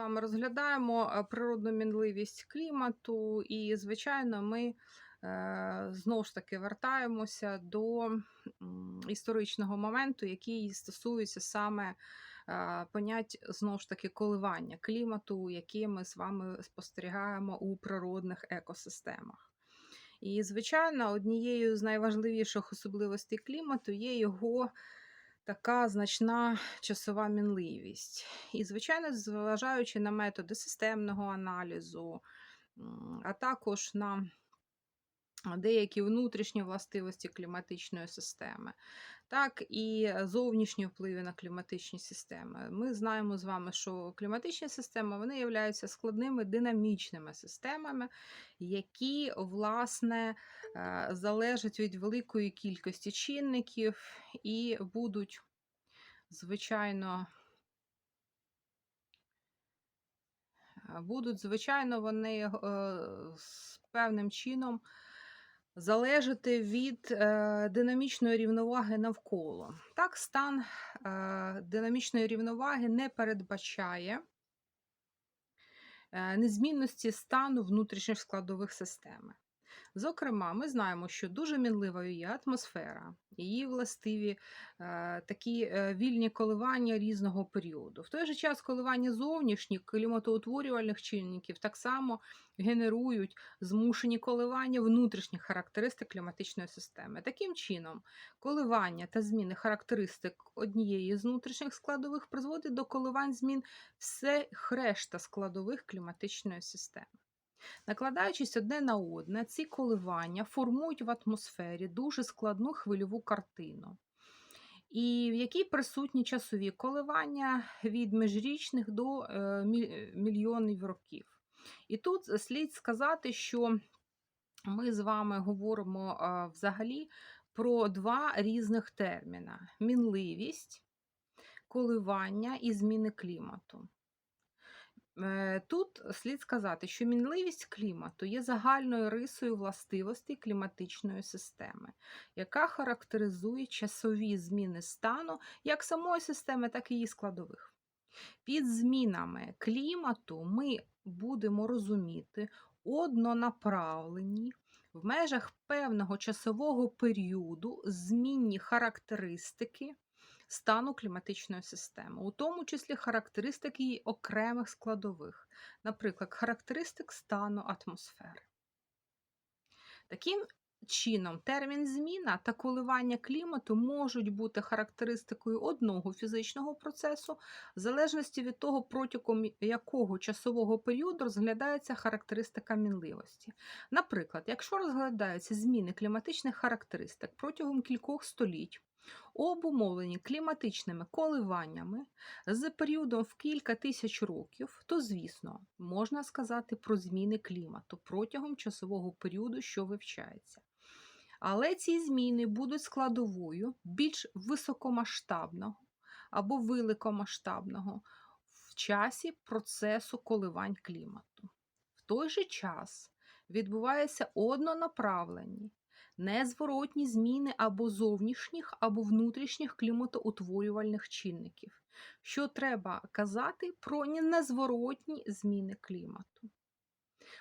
вами розглядаємо е, природну мінливість клімату, і, звичайно, ми е, знову ж таки вертаємося до історичного моменту, який стосується саме е, понять знову ж таки коливання клімату, які ми з вами спостерігаємо у природних екосистемах. І, звичайно, однією з найважливіших особливостей клімату є його така значна часова мінливість. І, звичайно, зважаючи на методи системного аналізу, а також на деякі внутрішні властивості кліматичної системи, так і зовнішні впливи на кліматичні системи. Ми знаємо з вами, що кліматичні системи вони являються складними динамічними системами, які, власне, е, залежать від великої кількості чинників і будуть, звичайно, е, будуть, звичайно, вони е, з певним чином залежати від е, динамічної рівноваги навколо. Так, стан е, динамічної рівноваги не передбачає е, незмінності стану внутрішніх складових системи. Зокрема, ми знаємо, що дуже мінливою є атмосфера, її властиві е, такі е, вільні коливання різного періоду. В той же час коливання зовнішніх кліматоутворювальних чинників так само генерують змушені коливання внутрішніх характеристик кліматичної системи. Таким чином, коливання та зміни характеристик однієї з внутрішніх складових призводить до коливань змін всіх решта складових кліматичної системи. Накладаючись одне на одне, ці коливання формують в атмосфері дуже складну хвильову картину, і в якій присутні часові коливання від міжрічних до е, мільйонів років. І тут слід сказати, що ми з вами говоримо взагалі про два різних терміна: мінливість, коливання і зміни клімату. Е, Тут слід сказати, що мінливість клімату є загальною рисою властивостей кліматичної системи, яка характеризує часові зміни стану як самої системи, так і її складових. Під змінами клімату ми будемо розуміти однонаправлені в межах певного часового періоду змінні характеристики стану кліматичної системи, у тому числі характеристики її окремих складових, наприклад, характеристик стану атмосфери. Таким чином, термін зміна та коливання клімату можуть бути характеристикою одного фізичного процесу, в залежності від того, протягом якого часового періоду розглядається характеристика мінливості. Наприклад, якщо розглядаються зміни кліматичних характеристик протягом кількох століть, обумовлені кліматичними коливаннями з періодом в кілька тисяч років, то, звісно, можна сказати про зміни клімату протягом часового періоду, що вивчається. Але ці зміни будуть складовою більш високомасштабного або великомасштабного в часі процесу коливань клімату. В той же час відбуваються однонаправлені незворотні зміни або зовнішніх, або внутрішніх кліматоутворювальних чинників, що треба казати про незворотні зміни клімату.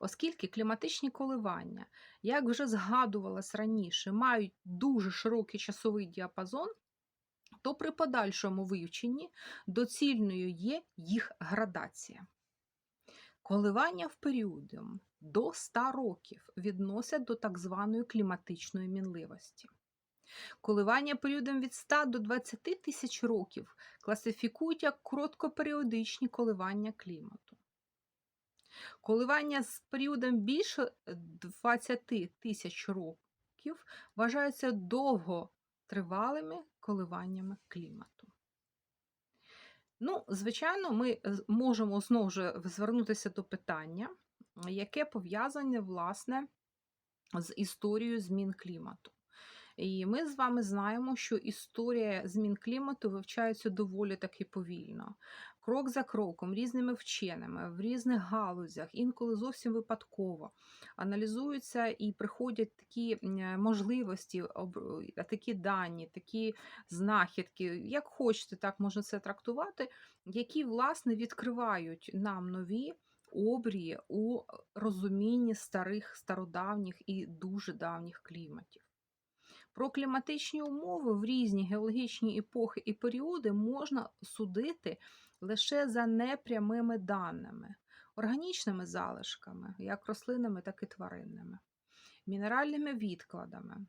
Оскільки кліматичні коливання, як вже згадувалось раніше, мають дуже широкий часовий діапазон, то при подальшому вивченні доцільною є їх градація. Коливання в періодом до 100 років відносять до так званої кліматичної мінливості. Коливання періодом від 100 до 20 тисяч років класифікують як короткоперіодичні коливання клімату. Коливання з періодом більше 20 тисяч років вважаються довготривалими коливаннями клімату. Ну, звичайно, ми з- можемо знову ж звернутися до питання, яке пов'язане, власне, з історією змін клімату. І ми з вами знаємо, що історія змін клімату вивчається доволі таки повільно. Крок за кроком, різними вченими, в різних галузях, інколи зовсім випадково аналізуються і приходять такі е, можливості, е, такі дані, такі знахідки, як хочете, так можна це трактувати, які власне відкривають нам нові обрії у розумінні старих, стародавніх і дуже давніх кліматів. Про кліматичні умови в різні геологічні епохи і періоди можна судити лише за непрямими даними, органічними залишками, як рослинними, так і тваринними, мінеральними відкладами,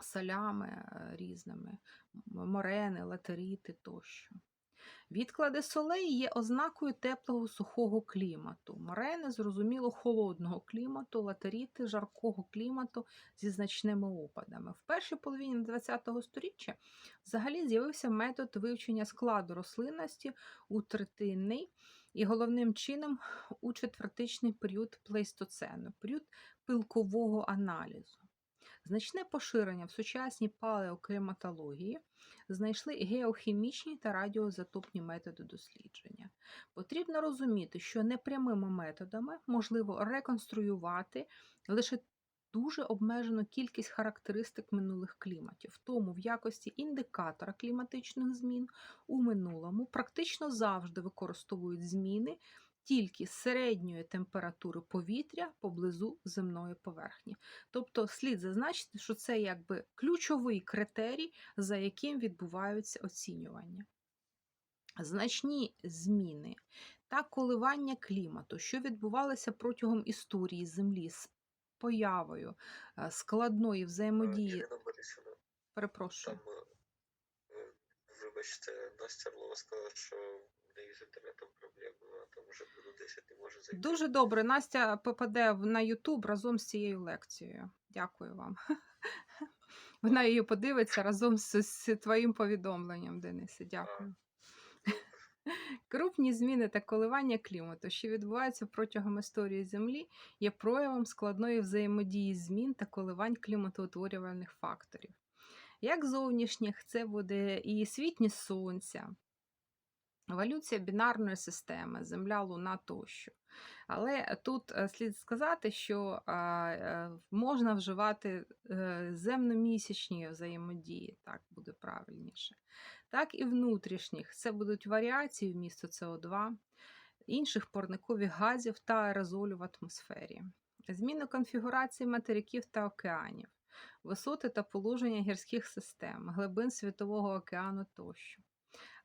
солями е, різними, морени, латеріти тощо. Відклади солей є ознакою теплого сухого клімату. Морени, зрозуміло, холодного клімату, латеріти жаркого клімату зі значними опадами. В першій половині ХХ століття взагалі з'явився метод вивчення складу рослинності у третинний і головним чином у четвертичний період плейстоцену, період пилкового аналізу. Значне поширення в сучасній палеокліматології знайшли геохімічні та радіоізотопні методи дослідження. Потрібно розуміти, що непрямими методами можливо реконструювати лише дуже обмежену кількість характеристик минулих кліматів. Тому в якості індикатора кліматичних змін у минулому практично завжди використовують зміни тільки середньої температури повітря поблизу земної поверхні. Тобто слід зазначити, що це якби ключовий критерій, за яким відбуваються оцінювання. Значні зміни та коливання клімату, що відбувалися протягом історії Землі з появою е, складної Е, взаємодії. Ірина Борисівна, Перепрошую. там, е, е, вибачте, Настя Орлова сказала, що в неї з інтернетом проблеми, вона там вже минут 10 не може зайти. Дуже добре. Настя попаде на YouTube разом з цією лекцією. Дякую вам. Вона її подивиться разом з, з твоїм повідомленням, Денисе. Дякую. Крупні зміни та коливання клімату, що відбуваються протягом історії Землі, є проявом складної взаємодії змін та коливань кліматоутворювальних факторів. Як зовнішніх, це буде і світність сонця, еволюція бінарної системи, Земля, Луна тощо. Але тут е, слід сказати, що е, можна вживати е, земномісячні взаємодії, так буде правильніше. Так і внутрішніх. Це будуть варіації вмісту СО2, інших парникових газів та аерозолю в атмосфері, зміни конфігурації материків та океанів, висоти та положення гірських систем, глибин Світового океану тощо.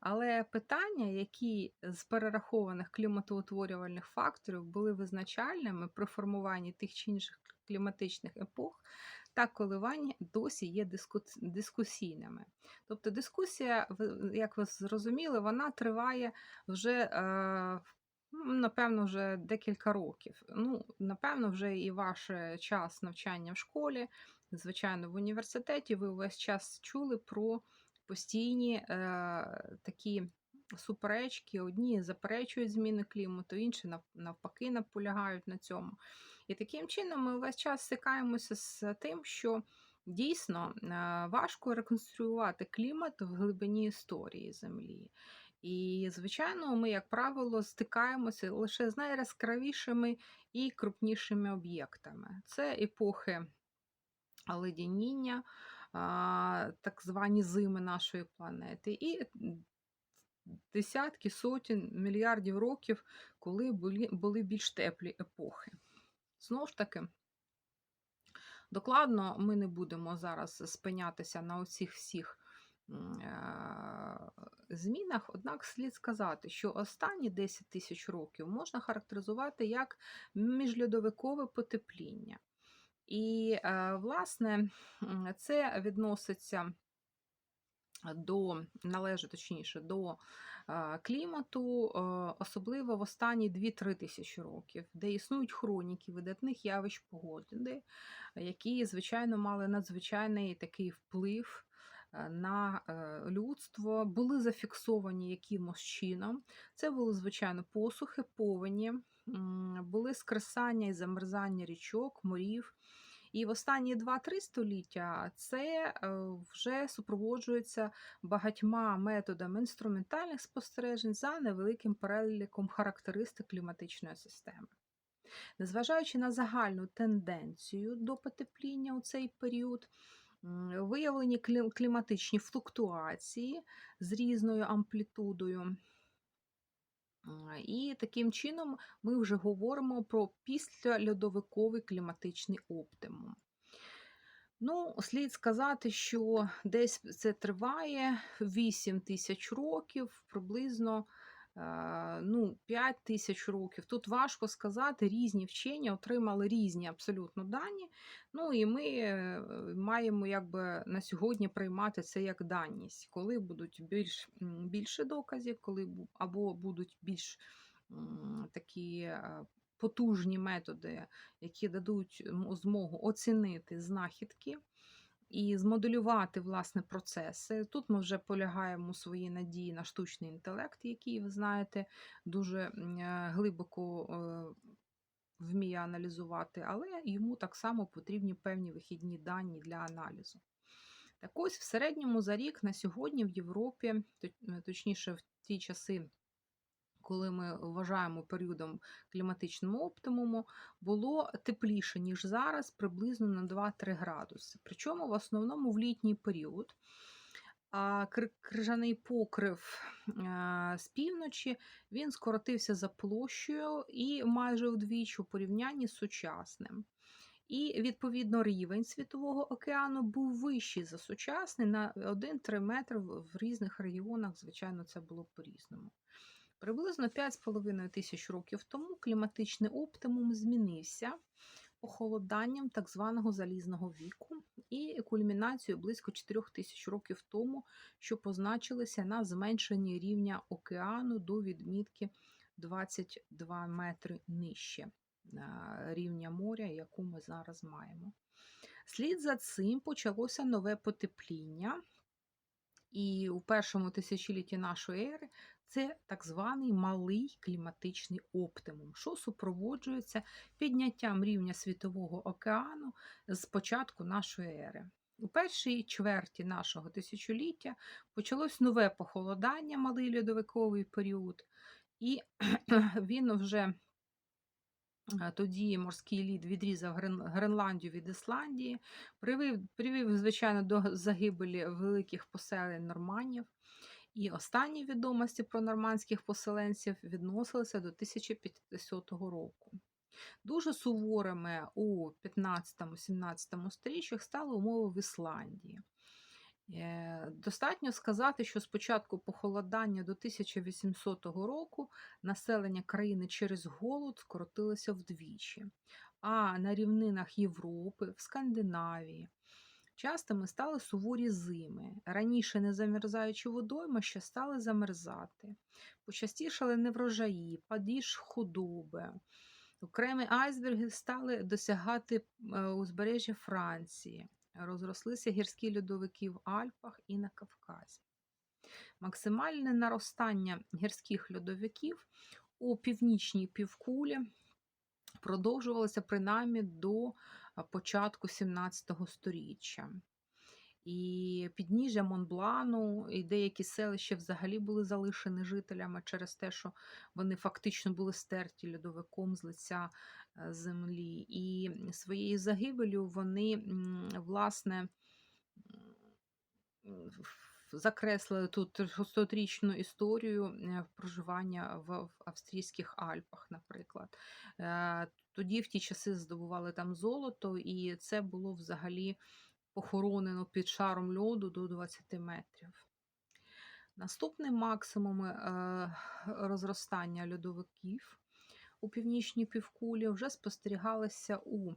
Але питання, які з перерахованих кліматоутворювальних факторів були визначальними при формуванні тих чи інших кліматичних епох та коливань, досі є дискусійними. Тобто дискусія, як ви зрозуміли, вона триває вже, е, ну, напевно, вже декілька років. Ну, напевно, вже і ваш час навчання в школі, звичайно, в університеті, ви увесь час чули про постійні е, такі суперечки. Одні заперечують зміни клімату, інші навпаки наполягають на цьому. І таким чином ми весь час стикаємося з тим, що дійсно е, важко реконструювати клімат в глибині історії Землі. І, звичайно, ми, як правило, стикаємося лише з найяскравішими і крупнішими об'єктами. Це епохи леденіння, а, так звані зими нашої планети, і десятки, сотень мільярдів років, коли були, були більш теплі епохи. Знову ж таки, докладно ми не будемо зараз спинятися на оцих всіх змінах, однак слід сказати, що останні 10 тисяч років можна характеризувати як міжльодовикове потепління. І, власне, це відноситься до, належить точніше, до клімату, особливо в останні 2-3 тисячі років, де існують хроніки видатних явищ погоди, які, звичайно, мали надзвичайний такий вплив е, на е, людство, були зафіксовані якимось чином. Це були, звичайно, посухи, повені, були скресання і замерзання річок, морів. І в останні 2-3 століття це е, вже супроводжується багатьма методами інструментальних спостережень за невеликим переліком характеристик кліматичної системи. Незважаючи на загальну тенденцію до потепління у цей період, виявлені клі- кліматичні флуктуації з різною амплітудою. І таким чином ми вже говоримо про післяльодовиковий кліматичний оптимум. Ну, слід сказати, що десь це триває 8 тисяч років, приблизно ну, 5 тисяч років. Тут важко сказати, різні вчені отримали різні абсолютно дані. Ну і ми е, маємо якби на сьогодні приймати це як даність, коли будуть більш, більше доказів, коли або будуть більш такі е, потужні методи, які дадуть змогу оцінити знахідки і змоделювати власне процеси. Тут ми вже полягаємо свої надії на штучний інтелект, який, ви знаєте, дуже е, глибоко е, вміє аналізувати, але йому так само потрібні певні вихідні дані для аналізу. Так ось в середньому за рік на сьогодні в Європі, е, точніше в ті часи, коли ми вважаємо періодом кліматичного оптимуму, було тепліше, ніж зараз, приблизно на 2-3 градуси. Причому в основному в літній період. Крижаний покрив з півночі він скоротився за площею і майже вдвічі у порівнянні з сучасним. І, відповідно, рівень Світового океану був вищий за сучасний на 1-3 метри в різних регіонах, звичайно, це було по-різному. Приблизно 5,5 тисяч років тому кліматичний оптимум змінився похолоданням так званого залізного віку і кульмінацією близько 4 тисяч років тому, що позначилися на зменшенні рівня океану до відмітки 22 метри нижче рівня моря, яку ми зараз маємо. Слід за цим почалося нове потепління, і у першому тисячолітті нашої ери це так званий малий кліматичний оптимум, що супроводжується підняттям рівня Світового океану з початку нашої ери. У першій чверті нашого тисячоліття почалось нове похолодання, малий льодовиковий період, і він вже е, тоді морський лід відрізав Гренландію від Ісландії, привів, привів, звичайно, до загибелі великих поселень норманів. І останні відомості про нормандських поселенців відносилися до 1500 року. Дуже суворими у 15-17 сторіччях стали умови в Ісландії. Е, Достатньо сказати, що з початку похолодання до 1800 року населення країни через голод скоротилося вдвічі, а на рівнинах Європи, в Скандинавії частими стали суворі зими. Раніше не замерзаючі водоймища стали замерзати, почастішали неврожаї, падіж худоби. Окремі айсберги стали досягати е, узбережжя Франції, розрослися гірські льодовики в Альпах і на Кавказі. Максимальне наростання гірських льодовиків у північній півкулі продовжувалося принаймні до початку 17 століття. І підніжжя Монблану, і деякі селища взагалі були залишені жителями через те, що вони фактично були стерті льодовиком з лиця е, землі. І своєю загибелю вони, власне, закреслили тут 300-річну історію е, проживання в, австрійських Альпах, наприклад. Е, Тоді в ті часи здобували там золото, і це було взагалі похоронено під шаром льоду до 20 метрів. Наступним максимум е, розростання льодовиків у північній півкулі вже спостерігалося у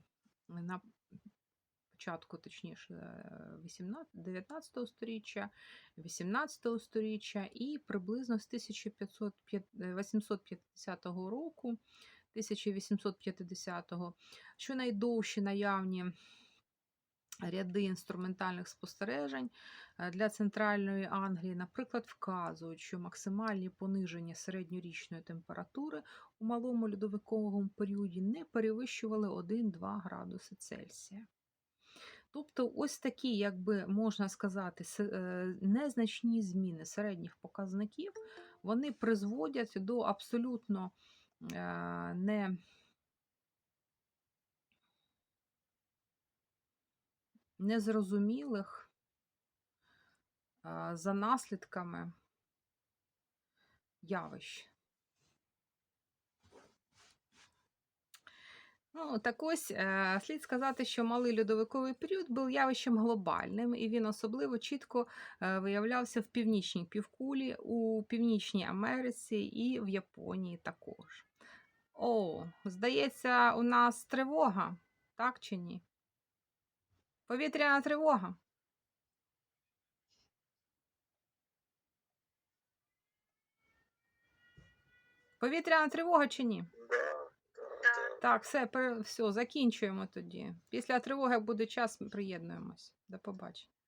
початку, точніше, е, 18, 19 століття, 18 століття і приблизно з 1850 року, 1850-го, що найдовші наявні ряди інструментальних спостережень е, для центральної Англії, наприклад, вказують, що максимальні пониження середньорічної температури у малому льодовиковому періоді не перевищували 1-2 градуси Цельсія. Тобто, ось такі, якби можна сказати, е, незначні зміни середніх показників, вони призводять до абсолютно е, не незрозумілих е, за наслідками явищ. Ну, так ось е, слід сказати, що малий льодовиковий період був явищем глобальним, і він особливо чітко е, виявлявся в північній півкулі, у Північній Америці і в Японії також. О, здається, у нас тривога, так чи ні? Повітряна тривога. Повітряна тривога чи ні? Так, все, все, закінчуємо тоді. Після тривоги буде час, приєднуємось. До побачення.